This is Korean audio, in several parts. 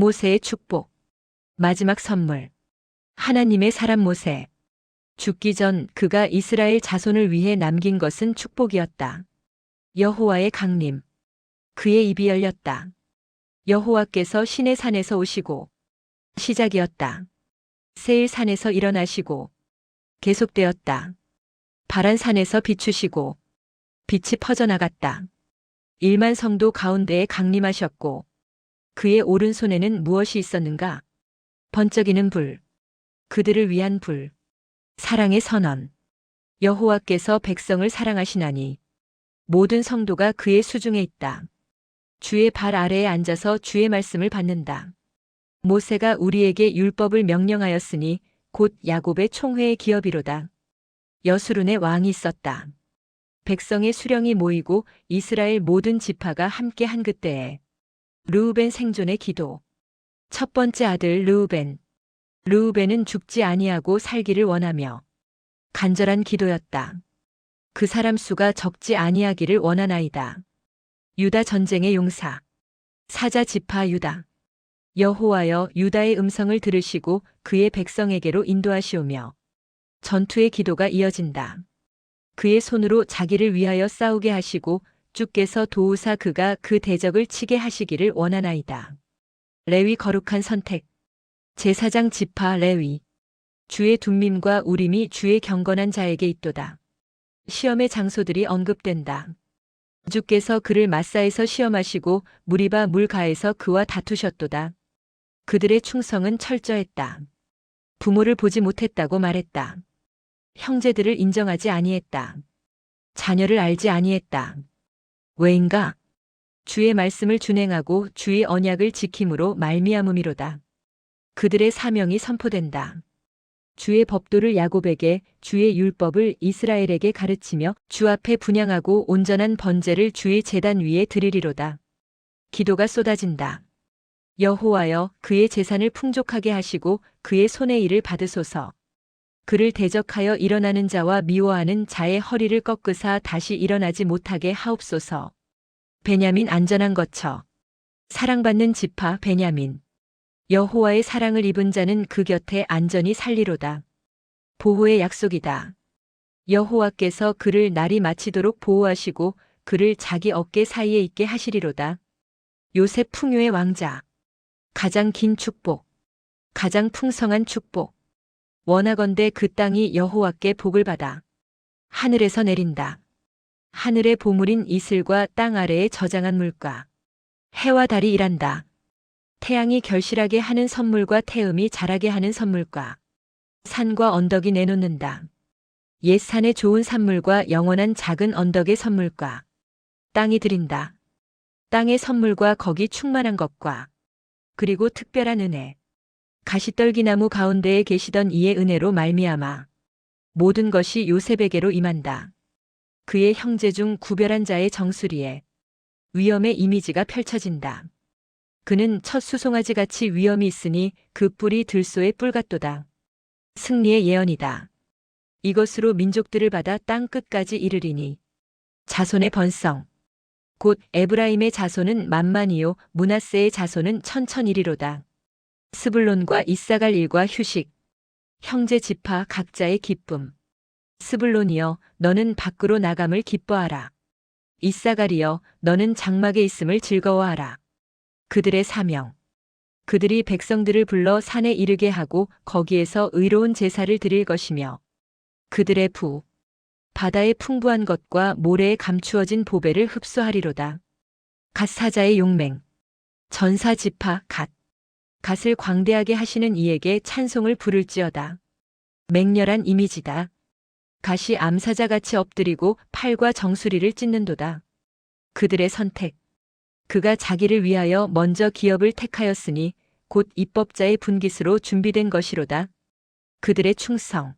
모세의 축복. 마지막 선물. 하나님의 사람 모세. 죽기 전 그가 이스라엘 자손을 위해 남긴 것은 축복이었다. 여호와의 강림. 그의 입이 열렸다. 여호와께서 신의 산에서 오시고 시작이었다. 세일 산에서 일어나시고 계속되었다. 바란 산에서 비추시고 빛이 퍼져나갔다. 일만 성도 가운데에 강림하셨고 그의 오른손에는 무엇이 있었는가? 번쩍이는 불. 그들을 위한 불. 사랑의 선언. 여호와께서 백성을 사랑하시나니 모든 성도가 그의 수중에 있다. 주의 발 아래에 앉아서 주의 말씀을 받는다. 모세가 우리에게 율법을 명령하였으니 곧 야곱의 총회의 기업이로다. 여수룬의 왕이 있었다. 백성의 수령이 모이고 이스라엘 모든 지파가 함께 한 그때에 르우벤 생존의 기도. 첫 번째 아들 르우벤. 르우벤은 죽지 아니하고 살기를 원하며 간절한 기도였다. 그 사람 수가 적지 아니하기를 원하나이다. 유다 전쟁의 용사. 사자 지파 유다. 여호와여 유다의 음성을 들으시고 그의 백성에게로 인도하시오며 전투의 기도가 이어진다. 그의 손으로 자기를 위하여 싸우게 하시고 주께서 도우사 그가 그 대적을 치게 하시기를 원하나이다. 레위 거룩한 선택. 제사장 지파 레위. 주의 둠밈과 우림이 주의 경건한 자에게 있도다. 시험의 장소들이 언급된다. 주께서 그를 마사에서 시험하시고 무리바 물가에서 그와 다투셨도다. 그들의 충성은 철저했다. 부모를 보지 못했다고 말했다. 형제들을 인정하지 아니했다. 자녀를 알지 아니했다. 왜인가? 주의 말씀을 준행하고 주의 언약을 지킴으로 말미암음이로다. 그들의 사명이 선포된다. 주의 법도를 야곱에게 주의 율법을 이스라엘에게 가르치며 주 앞에 분양하고 온전한 번제를 주의 재단 위에 드리리로다. 기도가 쏟아진다. 여호와여 그의 재산을 풍족하게 하시고 그의 손의 일을 받으소서. 그를 대적하여 일어나는 자와 미워하는 자의 허리를 꺾으사 다시 일어나지 못하게 하옵소서. 베냐민 안전한 거처. 사랑받는 지파 베냐민. 여호와의 사랑을 입은 자는 그 곁에 안전히 살리로다. 보호의 약속이다. 여호와께서 그를 날이 마치도록 보호하시고 그를 자기 어깨 사이에 있게 하시리로다. 요셉 풍요의 왕자. 가장 긴 축복. 가장 풍성한 축복. 원하건대 그 땅이 여호와께 복을 받아 하늘에서 내린다. 하늘의 보물인 이슬과 땅 아래에 저장한 물가. 해와 달이 일한다. 태양이 결실하게 하는 선물과 태음이 자라게 하는 선물과 산과 언덕이 내놓는다. 옛 산의 좋은 산물과 영원한 작은 언덕의 선물과 땅이 드린다. 땅의 선물과 거기 충만한 것과 그리고 특별한 은혜. 가시떨기나무 가운데에 계시던 이의 은혜로 말미암아 모든 것이 요셉에게로 임한다. 그의 형제 중 구별한 자의 정수리에 위엄의 이미지가 펼쳐진다. 그는 첫 수송아지 같이 위엄이 있으니 그 뿔이 들소의 뿔 같도다. 승리의 예언이다. 이것으로 민족들을 받아 땅 끝까지 이르리니 자손의 번성 곧 에브라임의 자손은 만만이요 문하세의 자손은 천천이리로다. 스불론과 이사갈 일과 휴식 형제 지파 각자의 기쁨 스불론이여 너는 밖으로 나감을 기뻐하라. 이사갈이여 너는 장막에 있음을 즐거워하라. 그들의 사명. 그들이 백성들을 불러 산에 이르게 하고 거기에서 의로운 제사를 드릴 것이며 그들의 부. 바다의 풍부한 것과 모래에 감추어진 보배를 흡수하리로다. 갓 사자의 용맹. 전사 지파 갓. 갓을 광대하게 하시는 이에게 찬송을 부를지어다. 맹렬한 이미지다. 갓이 암사자같이 엎드리고 팔과 정수리를 찢는도다. 그들의 선택. 그가 자기를 위하여 먼저 기업을 택하였으니 곧 입법자의 분깃으로 준비된 것이로다. 그들의 충성.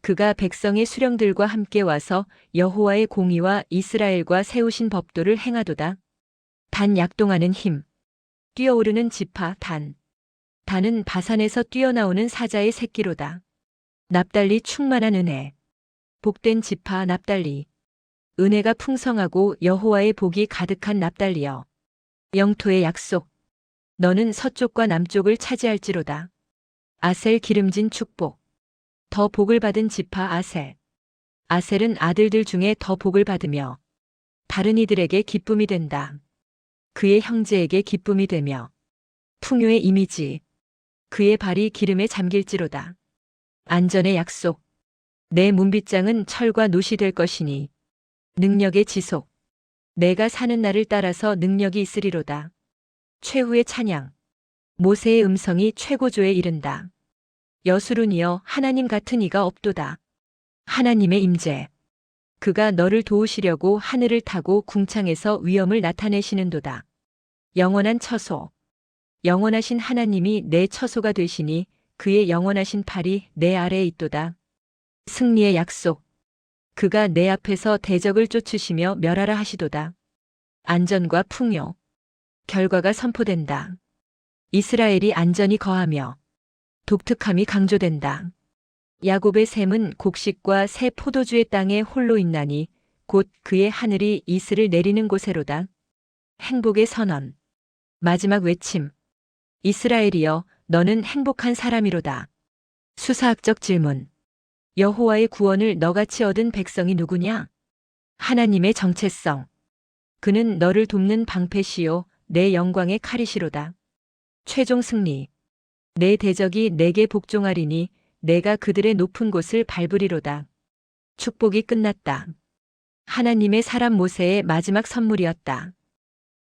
그가 백성의 수령들과 함께 와서 여호와의 공의와 이스라엘과 세우신 법도를 행하도다. 단 약동하는 힘. 뛰어오르는 지파 단. 단은 바산에서 뛰어나오는 사자의 새끼로다. 납달리 충만한 은혜. 복된 지파 납달리. 은혜가 풍성하고 여호와의 복이 가득한 납달리여. 영토의 약속. 너는 서쪽과 남쪽을 차지할지로다. 아셀 기름진 축복. 더 복을 받은 지파 아셀. 아셀은 아들들 중에 더 복을 받으며 다른 이들에게 기쁨이 된다. 그의 형제에게 기쁨이 되며 풍요의 이미지. 그의 발이 기름에 잠길지로다. 안전의 약속. 내 문빗장은 철과 노시 될 것이니 능력의 지속. 내가 사는 날을 따라서 능력이 있으리로다. 최후의 찬양. 모세의 음성이 최고조에 이른다. 여수룬이여 하나님 같은 이가 없도다. 하나님의 임재. 그가 너를 도우시려고 하늘을 타고 궁창에서 위엄을 나타내시는도다. 영원한 처소. 영원하신 하나님이 내 처소가 되시니 그의 영원하신 팔이 내 아래에 있도다. 승리의 약속. 그가 내 앞에서 대적을 쫓으시며 멸하라 하시도다. 안전과 풍요. 결과가 선포된다. 이스라엘이 안전히 거하며 독특함이 강조된다. 야곱의 샘은 곡식과 새 포도주의 땅에 홀로 있나니 곧 그의 하늘이 이슬을 내리는 곳에로다. 행복의 선언. 마지막 외침. 이스라엘이여 너는 행복한 사람이로다. 수사학적 질문. 여호와의 구원을 너같이 얻은 백성이 누구냐? 하나님의 정체성. 그는 너를 돕는 방패시요 내 영광의 칼이시로다. 최종 승리. 내 대적이 내게 복종하리니 내가 그들의 높은 곳을 밟으리로다. 축복이 끝났다. 하나님의 사람 모세의 마지막 선물이었다.